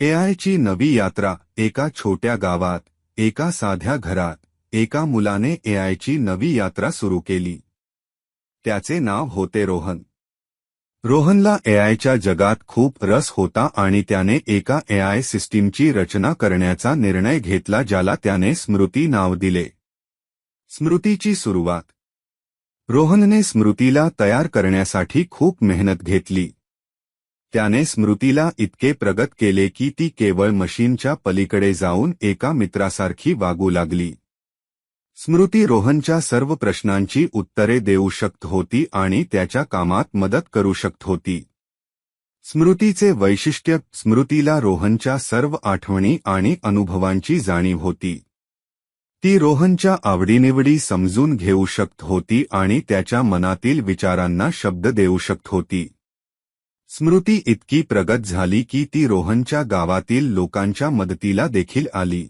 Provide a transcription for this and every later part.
एआयची नवी यात्रा एका छोट्या गावात एका साध्या घरात एका मुलाने एआयची नवी यात्रा सुरू केली. त्याचे नाव होते रोहन. रोहनला एआयच्या जगात खूप रस होता आणि त्याने एका एआय सिस्टीमची रचना करण्याचा निर्णय घेतला ज्याला त्याने स्मृती नाव दिले. स्मृतीची सुरुवात. रोहनने स्मृतीला तयार करण्यासाठी खूप मेहनत घेतली. त्याने स्मृतीला इतके प्रगत केले की ती केवळ मशीनच्या पलीकडे जाऊन एका मित्रासारखी वागू लागली. स्मृती रोहनच्या सर्व प्रश्नांची उत्तरे देऊ शकत होती आणि त्याच्या कामात मदत करू शकत होती. स्मृतीचे वैशिष्ट्य स्मृतीला रोहनच्या सर्व आठवणी आणि अनुभवांची जाणीव होती. ती रोहनच्या आवडीनिवडी समजून घेऊ शकत होती आणि त्याच्या मनातील विचारांना शब्द देऊ शकत होती. स्मृती इतकी प्रगत झाली की ती रोहनच्या गावातील लोकांच्या मदतीला देखील आली.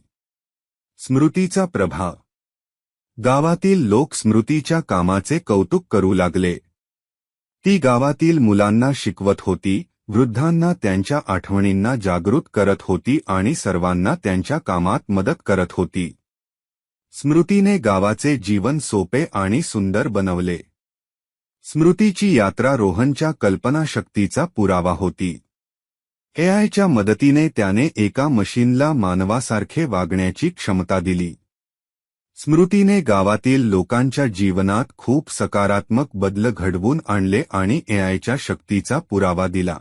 स्मृतीचा प्रभाव. गावातील लोक स्मृतीच्या कामाचे कौतुक करू लागले. ती गावातील मुलांना शिकवत होती वृद्धांना त्यांच्या आठवणींना जागृत करत होती आणि सर्वांना त्यांच्या कामात मदत करत होती. स्मृतीने गावाचे जीवन सोपे आणि सुंदर बनवले. स्मृतीची यात्रा रोहनच्या कल्पनाशक्तीचा पुरावा होती. एआयच्या मदतीने त्याने एका मशीनला मानवासारखे वागण्याची क्षमता दिली. स्मृतीने गावातील लोकांच्या जीवनात खूप सकारात्मक बदल घडवून आणले आणि एआयच्या शक्तीचा पुरावा दिला.